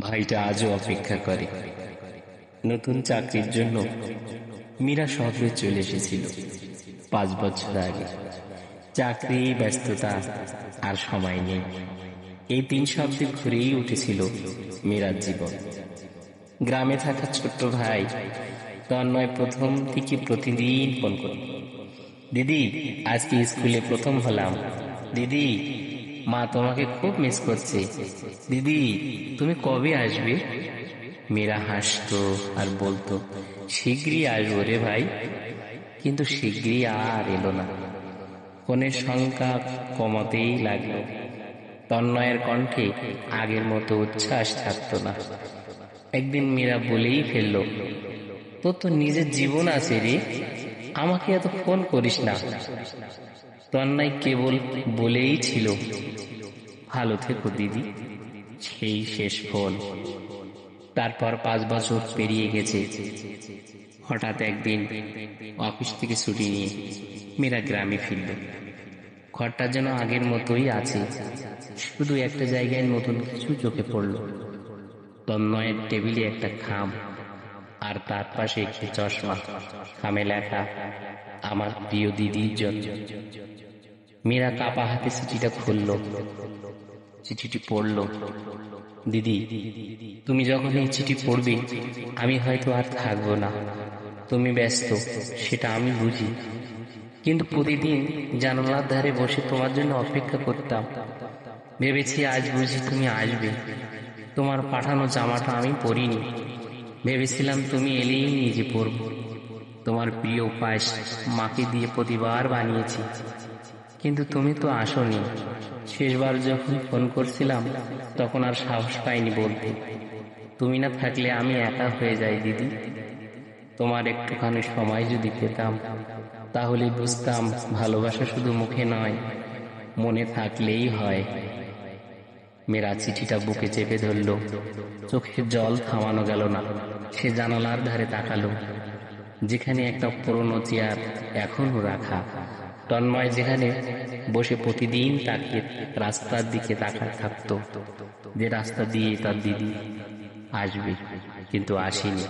ভাইটা আজও অপেক্ষা করে। নতুন চাকরির জন্য মীরা শহরে চলে এসেছিল পাঁচ বছর আগে। চাকরি, ব্যস্ততা আর সময় নেই। এই তিন শব্দে ঘুরেই উঠেছিল মীরার জীবন। গ্রামে থাকা ছোট্ট ভাই তন্ময় প্রথম থেকে প্রতিদিন ফোন করত। দিদি, আজকে স্কুলে প্রথম হলাম। দিদি মা তোমাকে খুব মিস করছে। দিদি, তুমি কবে আসবে? মেয়েরা হাসতো আর বলতো, শীঘ্রই আসব রে ভাই। কিন্তু শীঘ্রই আর এলো না। কনের সংখ্যা কমাতেই লাগল। তন্ময়ের কণ্ঠে আগের মতো উচ্ছ্বাস থাকতো না। একদিন মীরা বলেই ফেলল, তোর তো নিজের জীবন আছে রে। আমাকে এত ফোন করিস না। তন্ময় কেবল বলেই ছিল, ভালো থেকো দিদি। সেই শেষ ফোন। তারপর পাঁচ বছর পেরিয়ে গেছে। হঠাৎ একদিন অফিস থেকে ছুটি নিয়ে মেয়েরা গ্রামে ফিরল। ঘরটা যেন আগের মতোই আছে, শুধু একটা জায়গায় নতুন কিছু চোখে পড়ল। তন্ময়ের টেবিলে একটা খাম আর তার পাশে একটি চশমা খামে লেখা আমার প্রিয় দিদির জন্য। মীরা কাপা হাতে চিঠিটা খুলল। চিঠিটি পড়ল। দিদি, তুমি যখন এই চিঠি পড়বে, আমি হয়তো আর থাকব না। তুমি ব্যস্ত, সেটা আমি বুঝি। কিন্তু প্রতিদিন জানালার ধারে বসে তোমার জন্য অপেক্ষা করতাম। ভেবেছি আজ বুঝি তুমি আসবে। তোমার পাঠানো জামাটা আমি পরিনি। ভেবেছিলাম তুমি এলেই নিজে পরব তোমার প্রিয় পায়েস মাকে দিয়ে প্রতিবার বানিয়েছি। কিন্তু তুমি তো আসনি। শেষবার যখন ফোন করছিলাম, তখন আর সাহস পাইনি বলতে। তুমি না থাকলে আমি একা হয়ে যাই, দিদি। তোমার একটুখানি সময় যদি পেতাম, তাহলে বুঝতাম ভালোবাসা শুধু মুখে নয়, মনে থাকলেই হয়। মেয়েরা চিঠিটা বুকে চেপে ধরল। চোখের জল থামানো গেল না। সে জানালার ধারে তাকালো, যেখানে একটা পুরনো চেয়ার এখনও রাখা। তন্ময় যেখানে বসে প্রতিদিন তাকে রাস্তার দিকে তাকা থাকতো, যে রাস্তা দিয়ে তার দিদি আসবে, কিন্তু আসেনি।